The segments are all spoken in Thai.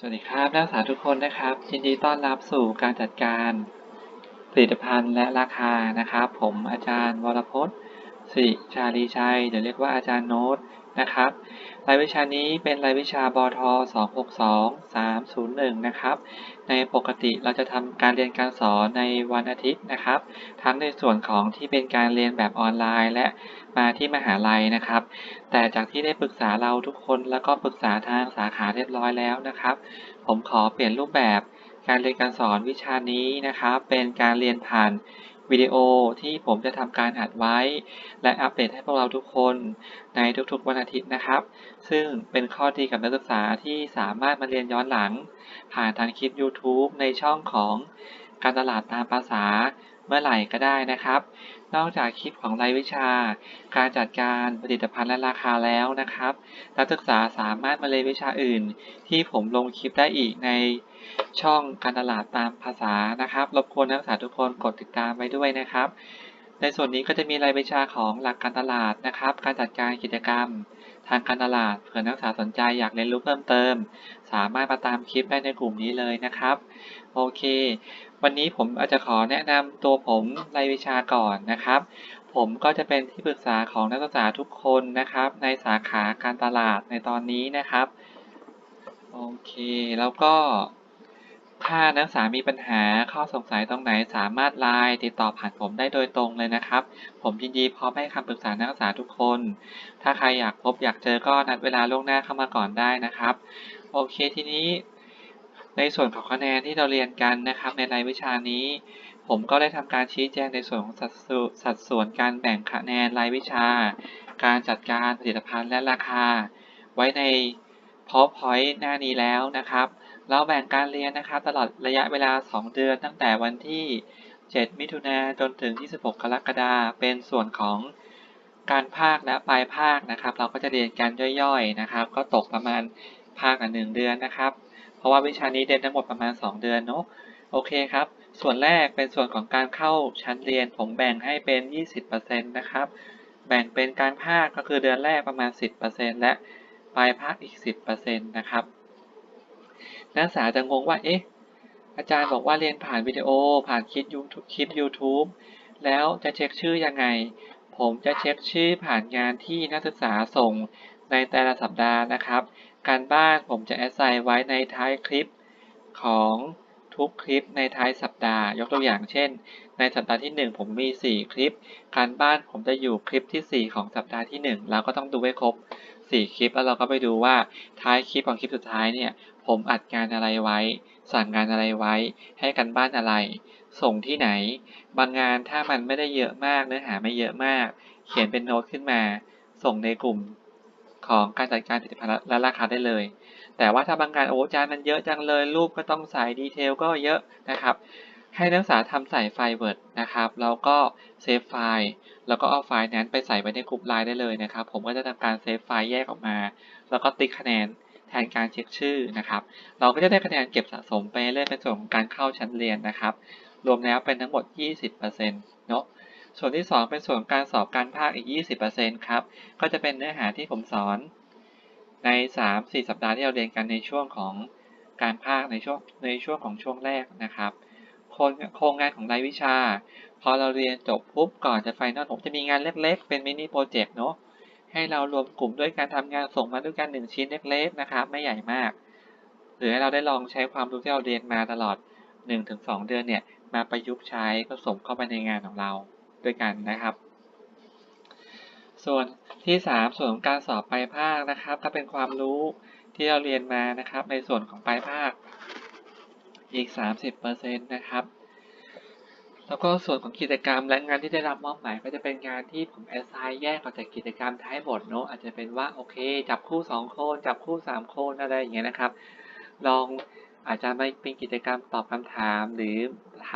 สวัสดีครับนักศึกษาทุกคนนะครับยินดีต้อนรับสู่การจัดการผลิตภัณฑ์และราคานะครับ ผมอาจารย์วรพจน์สิริชาลีชัยหรือเรียกว่าอาจารย์โน้ต นะครับ รายวิชานี้เป็นรายวิชาบท262 301 นะครับ ในปกติเราจะทำการเรียนการสอนในวันอาทิตย์นะครับ ทั้งในส่วนของที่เป็นการเรียนแบบออนไลน์ และมาที่มหาลัยนะครับ แต่จากที่ได้ปรึกษาเราทุกคนแล้วก็ปรึกษาทางสาขาเรียบร้อยแล้วนะครับ ผมขอเปลี่ยนรูปแบบการเรียนการสอนวิชานี้นะครับ เป็นการเรียนผ่าน วิดีโอที่ผมจะทำการอัดไว้ และอัปเดตให้พวกเราทุกคนในทุกๆวันอาทิตย์นะครับ ซึ่งเป็นข้อดีกับนักศึกษาที่สามารถมาเรียนย้อนหลัง ผ่านทางคลิป YouTube ในช่องของการตลาดตามภาษาเมื่อไหร่ก็ได้นะครับ นอกจากคลิปของรายวิชา การจัดการผลิตภัณฑ์และราคาแล้วนะครับ นักศึกษาสามารถมาเรียนวิชาอื่น ที่ผมลงคลิปได้อีกใน ช่องการตลาดตามภาษานะครับ รบกวนนักศึกษาทุกคนกดติดตามไว้ด้วยนะครับ ในส่วนนี้ก็จะมีรายวิชาของหลักการตลาดนะครับ การจัดการกิจกรรม ทางการตลาดเผื่อนักศึกษาสนใจอยากเรียนรู้เพิ่มเติม สามารถมาตามคลิปได้ในกลุ่มนี้เลยนะครับ โอเค วันนี้ผมอาจจะขอแนะนำตัวผมรายวิชาก่อนนะครับผมก็จะเป็นที่ปรึกษาของนักศึกษาทุกคนนะครับ ในสาขาการตลาดในตอนนี้นะครับ โอเค แล้วก็ ถ้านักศึกษามีปัญหาข้อสงสัยตรงไหนสามารถไลน์ติดต่อผ่านผมได้โดยตรงเลยนะครับ ผมยินดีพร้อมให้คำปรึกษานักศึกษาทุกคน ถ้าใครอยากพบอยากเจอก็นัดเวลาล่วงหน้าเข้ามาก่อนได้นะครับ โอเคทีนี้ในส่วนของคะแนนที่เราเรียนกันนะครับ ในรายวิชานี้ ผมก็ได้ทำการชี้แจงในส่วนของสัดส่วนสัดส่วนการแบ่งคะแนนรายวิชา การจัดการผลิตภัณฑ์และราคา ไว้ใน PowerPoint หน้านี้แล้วนะครับ เราแบ่งการเรียนนะครับตลอดระยะเวลา 2 เดือนตั้งแต่วันที่ 7 มิถุนาจนถึง 26 กรกฎาคมเป็นส่วนของการภาคและปลายภาคนะครับ เราก็จะเรียนกันย่อยๆนะครับ ก็ตกประมาณภาคละหนึ่งเดือนนะครับ เพราะว่าวิชานี้เรียนทั้งหมดประมาณ 2 เดือนเนาะโอเคครับ ส่วนแรกเป็นส่วนของการเข้าชั้นเรียนผมแบ่งให้เป็น 20%นะครับ แบ่งเป็นการภาคก็คือเดือนแรกประมาณ 10%และปลายภาคอีก 10%นะครับ นักศึกษาจะงงว่า เอ๊ะ อาจารย์บอกว่าเรียนผ่านวิดีโอ ผ่านคลิป YouTube คลิป YouTube แล้วจะเช็คชื่อยังไง ผมจะเช็คชื่อผ่านงานที่นักศึกษาส่งในแต่ละสัปดาห์นะครับ การบ้านผมจะแอดไซน์ไว้ในท้ายคลิปของทุกคลิปในท้ายสัปดาห์ ยกตัวอย่างเช่น ในสัปดาห์ที่ 1 ผมมี 4 คลิป การบ้านผมจะอยู่คลิปที่ 4 ของสัปดาห์ที่ 1 เราก็ต้องดูให้ครบ 4 คลิป แล้วเราก็ไปดูว่าท้ายคลิปของคลิปสุดท้ายเนี่ย ผมอัดงานอะไรไว้ สั่งงานอะไรไว้ ให้กันบ้านอะไร ส่งที่ไหน บางงานถ้ามันไม่ได้เยอะมากเนื้อหาไม่เยอะมาก เขียนเป็นโน้ตขึ้นมา ส่งในกลุ่มของการจัดการผลิตภัณฑ์และราคาได้เลย แต่ว่าถ้าบางงานโอ้จารย์มันเยอะจังเลยรูปก็ต้องใส่ดีเทลก็เยอะนะครับ ให้นักศึกษาทำใส่ไฟล์ Word นะครับแล้วก็เซฟไฟล์แล้วก็เอาไฟล์นั้นไปใส่ไว้ในกลุ่มไลน์ได้เลยนะครับ ผมก็จะทำการเซฟไฟล์แยกออกมา แล้วก็ติ๊กคะแนนแทนการเช็คชื่อนะครับ เราก็จะได้คะแนนเก็บสะสมไปเรื่อยเป็นส่วนของการเข้าชั้นเรียนนะครับ รวมแล้วเป็นทั้งหมด 20%เนาะส่วนที่ 2 เป็นส่วนการสอบการภาคอีก 20%ครับ ก็จะเป็นเนื้อหาที่ผมสอนใน 3-4 สัปดาห์ที่เราเรียนกันในช่วงของการภาคในช่วงในช่วงของช่วงแรกนะครับ โครงโครงงานของรายวิชา พอเราเรียนจบปุ๊บก่อนจะไฟนอลผมจะมีงานเล็ก ๆ เป็นมินิโปรเจกต์เนาะให้เรารวมกลุ่มด้วยการทำงานส่งมาด้วยกันหนึ่งชิ้นเล็ก ๆ นะครับ ไม่ใหญ่มาก หรือให้เราได้ลองใช้ความรู้ที่เราเรียนมาตลอด 1-2 เดือนเนี่ยมาประยุกต์ใช้ผสมเข้าไปในงานของเราด้วยกันนะครับ ส่วนที่ 3 ส่วนของการสอบปลายภาคนะครับ ก็เป็นความรู้ที่เราเรียนมานะครับ ในส่วนของปลายภาค อีก 30%นะครับ แล้วก็ส่วนของกิจกรรมและงานที่ได้รับมอบหมายก็จะเป็นงานที่ผมแอสไซน์แยกออกจากกิจกรรมท้ายบทเนอะอาจจะเป็นว่าโอเค จับคู่2คนจับคู่3คนอะไรอย่างเงี้ยนะครับ ลองอาจจะไม่เป็นกิจกรรมตอบคำถามหรือท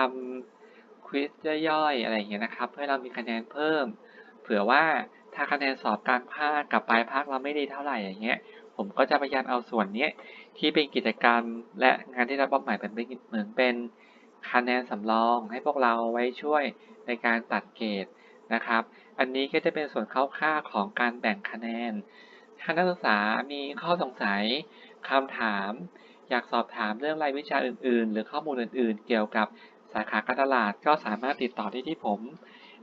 ำควิสย่อยๆอะไรอย่างเงี้ยนะครับ เพื่อเรามีคะแนนเพิ่ม เผื่อว่าถ้าคะแนนสอบกลางภาคกับปลายภาคเราไม่ดีเท่าไหร่อย่างเงี้ย ผมก็จะพยายามเอาส่วนเนี้ย ที่เป็นกิจกรรม และงานที่รับมอบหมายเป็นเหมือนเป็นคะแนนสำรองให้พวกเราไว้ช่วยในการตัดเกรดนะครับ อันนี้ก็จะเป็นส่วนคร่าวๆของการแบ่งคะแนน ถ้านักศึกษามีข้อสงสัยคำถาม อยากสอบถามเรื่องรายวิชาอื่น ๆ หรือข้อมูลอื่น ๆ เกี่ยวกับสาขาการตลาดก็สามารถติดต่อที่ที่ผม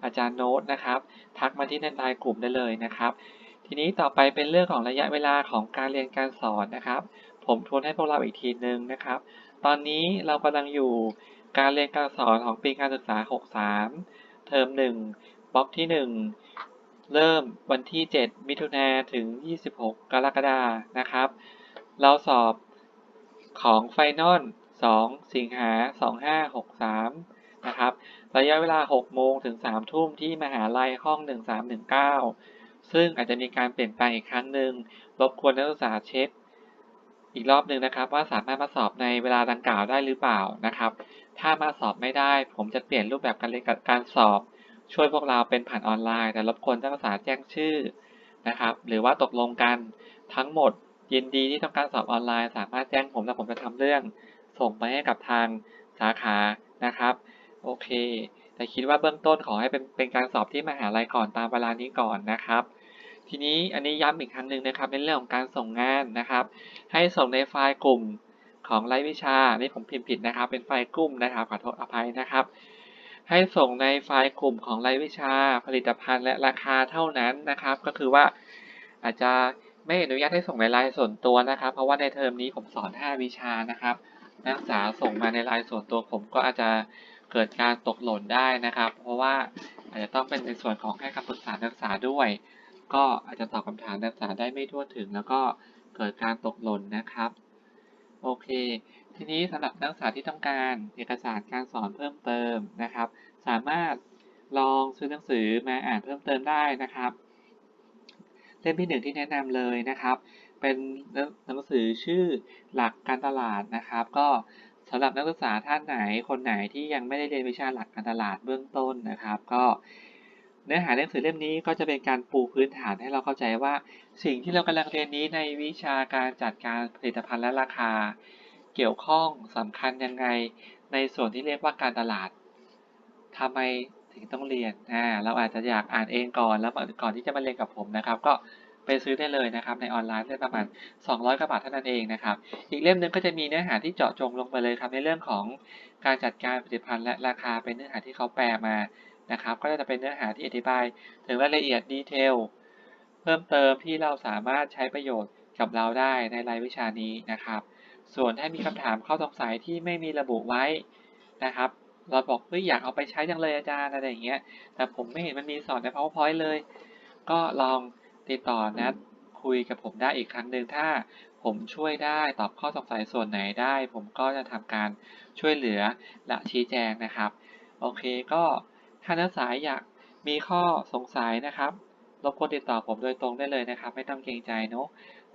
อาจารย์โน้ตนะครับ ทักมาที่ในไลน์กลุ่มได้เลยนะครับ ทีนี้ต่อไปเป็นเรื่องของระยะเวลาของการเรียนการสอนนะครับ ผมทวนให้พวกเราอีกทีนึงนะครับ ตอนนี้เรากำลังอยู่การเรียนการสอนของปีการศึกษา 63 เทอม 1บล็อกที่ 1 เริ่มวันที่ 7 มิถุนาถึง 26 กรกฎานะครับ เราสอบของไฟนอล2 สิงหา 2563 นะครับ ระยะเวลา 6 โมงถึง 3 ทุ่มที่มหาลัยห้อง 1319 ซึ่งอาจจะมีการเปลี่ยนแปลงอีกครั้งหนึ่งรบกวนนักศึกษาเช็ค อีกรอบหนึ่งนะครับว่าสามารถมาสอบในเวลาดังกล่าวได้หรือเปล่านะครับ ถ้ามาสอบไม่ได้ ผมจะเปลี่ยนรูปแบบการเรียนการสอบ ช่วยพวกเราเป็นผ่านออนไลน์ แต่รบกวนนักศึกษาแจ้งชื่อนะครับ หรือว่าตกลงกันทั้งหมด ยินดีที่ต้องการสอบออนไลน์ สามารถแจ้งผมและผมจะทำเรื่อง ส่งไปให้กับทางสาขานะครับ โอเค แต่คิดว่าเบื้องต้นขอให้เป็นเป็นการสอบที่มหาลัยก่อนตามเวลานี้ก่อนนะครับ ทีนี้อันนี้ย้ำอีกครั้งหนึ่งนะครับในเรื่องของการส่งงานนะครับ ให้ส่งในไฟล์กลุ่มของรายวิชา นี่ผมพิมพ์ผิดนะครับ เป็นไฟล์กลุ่มนะครับ ขอโทษอภัยนะครับ ให้ส่งในไฟล์กลุ่มของรายวิชา ผลิตภัณฑ์และราคาเท่านั้นนะครับ ก็คือว่าอาจจะไม่อนุญาตให้ส่งในไลน์ส่วนตัวนะครับ เพราะว่าในเทอมนี้ผมสอน 5 วิชานะครับ นักศึกษาส่งมาในไลน์ส่วนตัวผมก็อาจจะเกิดการตกหล่นได้นะครับ เพราะว่าอาจจะต้องเป็นในส่วนของให้คำปรึกษานักศึกษาด้วย ก็อาจจะตอบคำถามนักศึกษาได้ไม่ทั่วถึง แล้วก็เกิดการตกหล่นนะครับ โอเค ทีนี้สำหรับนักศึกษาที่ต้องการเอกสารการสอนเพิ่มเติมนะครับ สามารถลองซื้อหนังสือมาอ่านเพิ่มเติมได้นะครับ เล่มที่หนึ่งที่แนะนำเลยนะครับ เป็นหนังสือชื่อหลักการตลาดนะครับ ก็สำหรับนักศึกษาท่านไหนคนไหนที่ยังไม่ได้เรียนวิชาหลักการตลาดเบื้องต้นนะครับ ก็ เนื้อหาหนังสือเล่มนี้ก็จะเป็นการปูพื้นฐานให้เราเข้าใจว่า สิ่งที่เรากำลังเรียนนี้ในวิชาการจัดการผลิตภัณฑ์และราคา เกี่ยวข้องสำคัญยังไง ในส่วนที่เรียกว่าการตลาดทำไมถึงต้องเรียนอ่าเราอาจจะอยากอ่านเองก่อนแล้วก่อนที่จะมาเรียนกับผมนะครับ ก็ไปซื้อได้เลยนะครับในออนไลน์ได้ประมาณ 200กว่าบาทเท่านั้นเองนะครับ อีกเล่มหนึงก็จะมีเนื้อหาที่เจาะจงลงไปเลยครับในเรื่องของการจัดการผลิตภัณฑ์และราคาเป็นเนื้อหาที่เขาแปลมา นะครับ ก็จะเป็นเนื้อหาที่อธิบายถึงรายละเอียดดีเทลเพิ่มเติมที่เราสามารถใช้ประโยชน์กับเราได้ในรายวิชานี้นะครับ ส่วนถ้ามีคำถามข้อสงสัยที่ไม่มีระบุไว้นะครับ เราบอกเฮ้ยอยากเอาไปใช้จังเลยอาจารย์อะไรอย่างเงี้ย แต่ผมไม่เห็นมันมีสอนใน powerpoint เลย ก็ลองติดต่อนัดคุยกับผมได้อีกครั้งหนึ่งถ้าผมช่วยได้ตอบข้อสงสัยส่วนไหนได้ ผมก็จะทำการช่วยเหลือและชี้แจงนะครับ โอเคก็ ถ้านักศึกษาอยากมีข้อสงสัยนะครับ รบกวนติดต่อผมโดยตรงได้เลยนะครับ ไม่ต้องเกรงใจเนาะ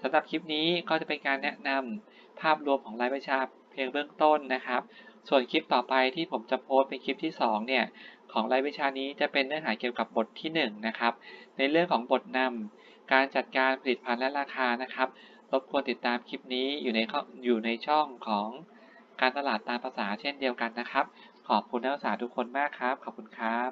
สำหรับคลิปนี้ก็จะเป็นการแนะนำภาพรวมของรายวิชาเพียงเบื้องต้นนะครับ ส่วนคลิปต่อไปที่ผมจะโพสเป็นคลิปที่ 2 เนี่ย ของรายวิชานี้จะเป็นเนื้อหาเกี่ยวกับบทที่ 1 นะครับ ในเรื่องของบทนำการจัดการผลิตภัณฑ์และราคานะครับ รบกวนติดตามคลิปนี้อยู่ในข้ออยู่ในช่องของการตลาดตามภาษาเช่นเดียวกันนะครับ ขอบคุณนักศึกษาทุกคนมากครับ ขอบคุณครับ